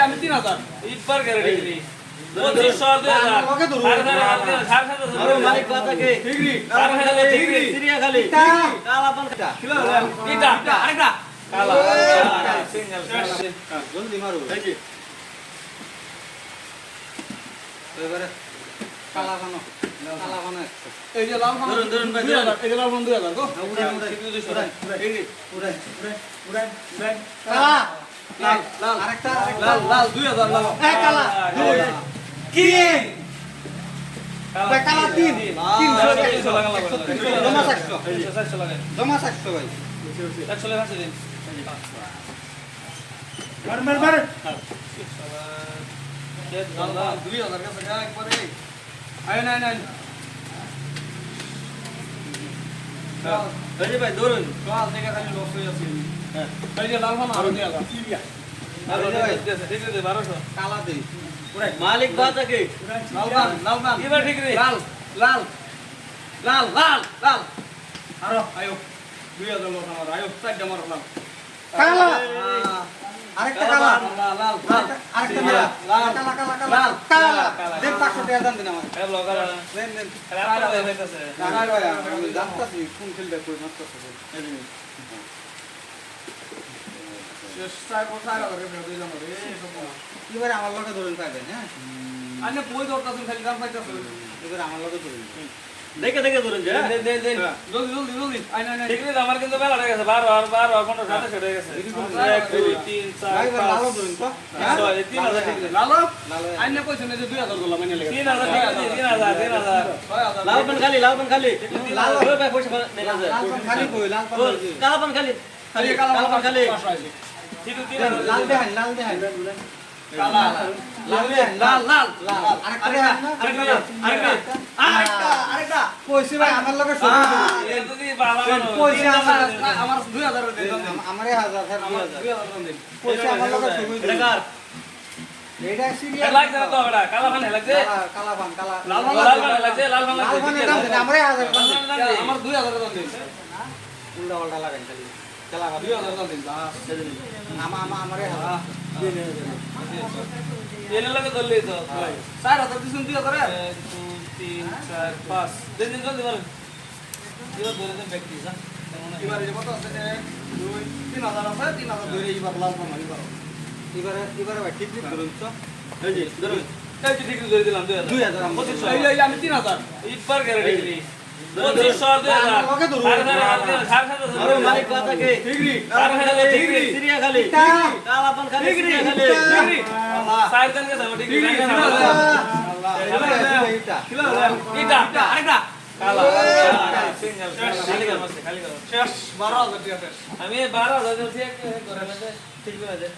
আমি তিন হাজার। গ্যারান্টি পঁচিশশো কাটা। কিলো খানো। এই যে লাল ধরুন, ধরুন ভাই, দুই হাজার এই যে লাল ফান দুই গো উড়াই উড়াই উড়াই উড়াই উড়াই কালা লাল লাল আরেকটা লাল লাল দুই হাজার লাল এই কালা দুই কি কালা। তিন। জমা। জমা ভাই দিন। মার মার মার কে একবারে নাই এই যে ভাই ধরুন কাল থেকে খালি লস হয়ে আছে হ্যাঁ। এই যে লাল ফান আরও আছে, ঠিক আছে, বারোশো। কালা দেই মালিক বাতা কে লাল ফান লাল ফান এবার ঠিক রে। লাল লাল লাল লাল লাল আরও আয়ো দুই হাজার লস আমার আয়ো চারটা মারো লাল কালা আরেকটা কালা এবারে আমার লগে ধরুন পাবেন হ্যাঁ আনে বই দরকার খালি দাম পাইতাছ এবারে আমার লগে ধরুন দেখে দেখে ধরুন যে দেন, দেন। জলদি জলদি জলদি। ঠিক রে, আমার কিন্তু বেলা হয়ে গেছে বারো আর বারো আর পনেরো সাতাশ হয়ে গেছে। এক দুই তিন চার পাঁচ ছয় তিন হাজার ঠিক আছে। লালো আইনে কইছেন যে 2000 দিলাম আইনে লাগে। তিন হাজার ঠিক আছে তিন হাজার তিন হাজার। 6000 লাল পান খালি লাল পান খালি। লাল ভাই পয়সা নেই আছে। খালি কই লাল পান কালা পান খালি। খালি কালা পান খালি। ঠিক আছে, হাজার। লাল দেখান লাল দেখান। আমার তিন হাজার। আমার 2000 হাজার আমার 2000 2000 দেন পয়সা আমার লগে সব এটা কার? এইটা এ সিরিয়াল লাগছে না তো বেটা, কালা ফান লাগছে? কালা পান কালা লাল ও, লাল ফান লাগছে, লাল ফান লাল লাগছে। পানের দাম দেন আমারে হাজার দাম দেন লাল ফান লাগছে। আমার 2000 দেন দেন উল্টা পাল্টা লাগান খালি কালা পান 2000 দেন আমা আমা আমারে হাজার এর লাগে ধরলেই তো। 4000 দিছেন 2000 এক, দুই, তিন, চার, পাঁচ। দিন, দিন, জলদি বলেন। এবার ধরে দেন ব্যক্তি, যা। তেমন না। এবারে যে আছে 2 3000 আছে 3000 ধরে এবার লাল ফান এবার এবারে এবারে ভাই ঠিক ঠিক ধরুন তো এই যে ধরুন এই যে ঠিক ধরে দিলাম, দুই হাজার। দুই হাজার আমার। পঁচিশশো। এই এই আমি 3000 ইব্বার গ্যারান্টি দিলি। পঁচিশশো, দুই হাজার। আমার লগে ধরুন। সাড়ে সাড়ে হাজার দিয়ে- সাড়ে সাড়ে হাজার আরও দিয়ে- মালিক কথা কে ডিগ্রি সাড়ে সাড়ে হাজার ডিগ্রি। সিরিয়াখালী কালা পান খালি সিরিয়াখালী ডিগ্রি আল্লাহ সাড়ে তিন গেছে আমার ডিগ্রি। ডিগ্রি, সাড়ে ডিগ্রি। সাড়ে হাজার। আল্লাহ এইটা কিলো এটা। আরেকটা কালা। সিঙ্গেল, খালি করো, খালি করো। শেষ 12000 টাকা শেষ আমি বারো হাজার ঠিক করে ঠিক করে